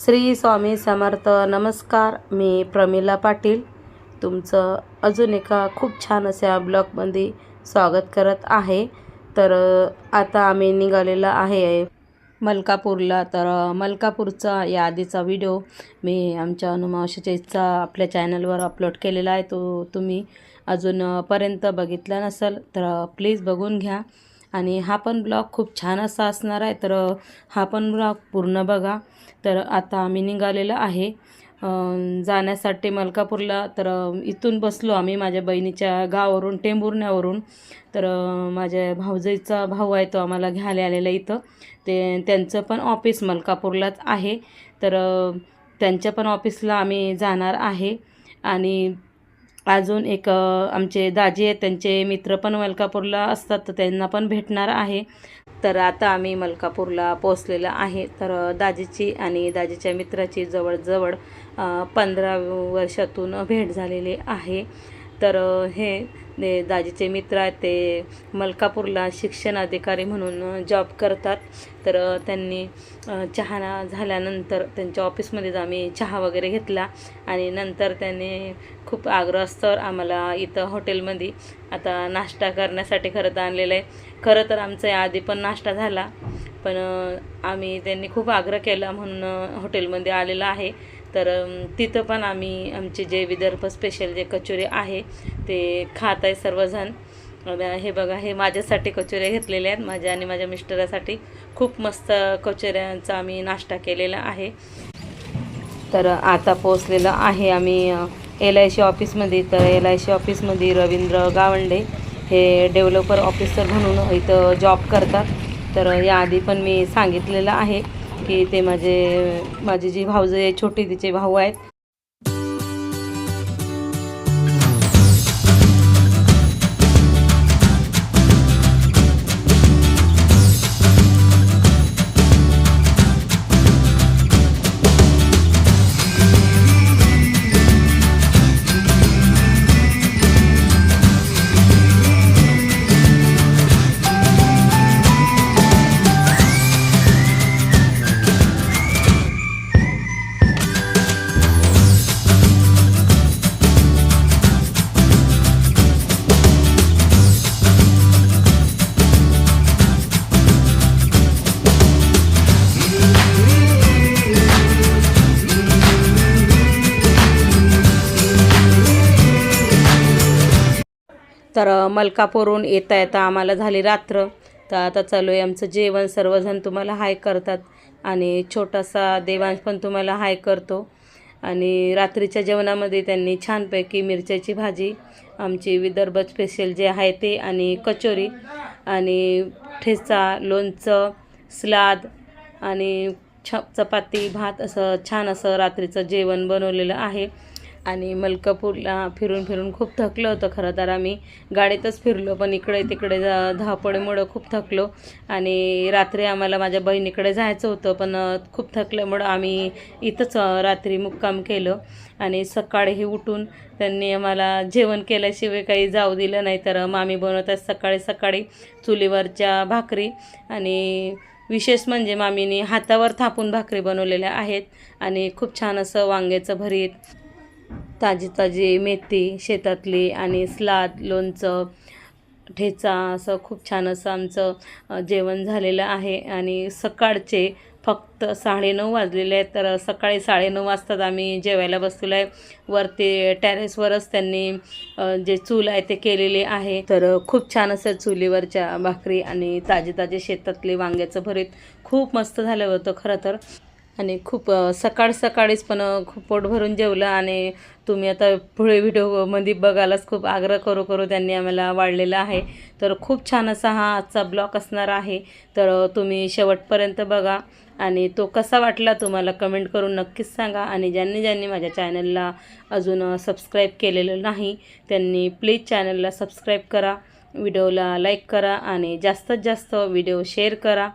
श्री स्वामी समर्थ. नमस्कार मी प्रमिला पाटील. तुमचं अजून एका खूप छान अशा ब्लॉगमध्ये स्वागत करत आहे. तर आता आम्ही निघालेला आहे मलकापूरला. तर मलकापूरचा या आधीचा व्हिडिओ मी आमच्या अनुमावशीच्या आपल्या चॅनलवर अपलोड केलेला आहे. तो तुम्ही अजूनपर्यंत बघितला नसेल तर प्लीज बघून घ्या. आणि हा पण ब्लॉग खूप छान असा असणार आहे. तर हा पण ब्लॉग पूर्ण बघा. तर आता आम्ही निघालेलं आहे. जाण्यासाठी मलकापूरला. तर इथून बसलो आम्ही माझ्या बहिणीच्या गावावरून टेंभुर्ण्यावरून. तर माझ्या भाऊजाईचा भाऊ आहे तो आम्हाला घ्यायला आलेला इथं. ते त्यांचं पण ऑफिस मलकापूरलाच आहे. तर त्यांच्या पण ऑफिसला आम्ही जाणार आहे. आणि अजून एक आमचे दाजी आहेत त्यांचे मित्र पण मलकापूरला असतात तर त्यांना पण भेटणार आहे. तर आता आम्ही मलकापूरला पोचलेलं आहे. तर दाजीची आणि दाजीच्या मित्राची जवळजवळ पंधरा वर्षातून भेट झालेली आहे. तर हे ते दाजीचे मित्र आहेत ते मलकापूरला शिक्षण अधिकारी म्हणून जॉब करतात. तर त्यांनी अ, चहा झाल्यानंतर त्यांच्या ऑफिसमध्येच आम्ही चहा वगैरे घेतला. आणि नंतर त्यांनी खूप आग्रहस्तर आम्हाला इथं हॉटेलमध्ये आता नाश्ता करण्यासाठी खरं तर आणलेलं आहे. खरं तर आमचा याआधी पण नाश्ता झाला पण आम्ही त्यांनी खूप आग्रह केला म्हणून हॉटेलमध्ये आलेला आहे. तर तिथं पण आम्ही आमचे जे विदर्भ स्पेशल जे कचोरी आहे ते खात आहे सर्वजण. हे बघा हे माझ्यासाठी कचोऱ्या घेतलेल्या आहेत. माझ्या आणि माझ्या मिस्टरासाठी खूप मस्त कचोऱ्यांचा आम्ही नाश्ता केलेला आहे. तर आता पोचलेलं आहे आम्ही एल आय सी ऑफिसमध्ये. तर एल आय सी ऑफिसमध्ये रवींद्र गावंडे हे डेव्हलपर ऑफिसर म्हणून इथं जॉब करतात. तर याआधी पण मी सांगितलेलं आहे की ते माझे माझी जी भाऊजं आहे छोटी तिचे भाऊ आहेत. तर मलकापूरहून येता येता आम्हाला झाली रात्र. तर आता चालू आहे आमचं जेवण. सर्वजण तुम्हाला हाय करतात आणि छोटासा देवांश पण तुम्हाला हाय करतो. आणि रात्रीच्या जेवणामध्ये त्यांनी छानपैकी मिरच्याची भाजी आमची विदर्भ स्पेशल जे आहे ते आणि कचोरी आणि ठेचा लोणचं स्लाद आणि छ चपाती भात असं छान असं रात्रीचं जेवण बनवलेलं आहे. आणि मलकापूरला फिरून फिरून खूप थकलं होतं खरं तर. आम्ही गाडीतच फिरलो पण इकडे तिकडे धावपळीमुळं खूप थकलो. आणि रात्री आम्हाला माझ्या बहिणीकडे जायचं होतं पण खूप थकल्यामुळं आम्ही इथंच रात्री मुक्काम केलं. आणि सकाळीही उठून त्यांनी आम्हाला जेवण केल्याशिवाय काही जाऊ दिलं नाही तर मामी बनवतात सकाळी सकाळी चुलीवरच्या भाकरी. आणि विशेष म्हणजे मामीने हातावर थापून भाकरी बनवलेल्या आहेत. आणि खूप छान असं वांग्याचं भरीत ताजी ताजी मेथी शेतातली आणि स्लाद लोणचं ठेचा असं खूप छान असं आमचं जेवण झालेलं आहे. आणि सकाळचे फक्त साडेनऊ वाजलेले आहेत तर सकाळी साडेनऊ वाजताच आम्ही जेवायला बसलेलो आहे. वरती टेरेसवरच त्यांनी जे चूल आहे ते केलेले आहे. तर खूप छान असं चुलीवरच्या भाकरी आणि ताजे ताजे शेतातले वांग्याचं भरीत खूप मस्त झालं होतं खरं तर. आणि खूप सकाळ सकाळीच पण खूप पोट भरून जेवलं आणि तुम्ही आता पुढे व्हिडिओमध्ये बघायलाच खूप आग्रह करू करू त्यांनी आम्हाला वाढलेला आहे. तर खूप छान असा हा आजचा ब्लॉग असणार आहे. तर तुम्ही शेवटपर्यंत बघा आणि तो कसा वाटला तुम्हाला कमेंट करून नक्कीच सांगा आणि ज्यांनी ज्यांनी माझ्या चॅनलला अजून सबस्क्राईब केलेलं नाही त्यांनी प्लीज चॅनलला सबस्क्राईब करा व्हिडिओला लाईक करा आणि जास्तीत जास्त व्हिडिओ शेअर करा.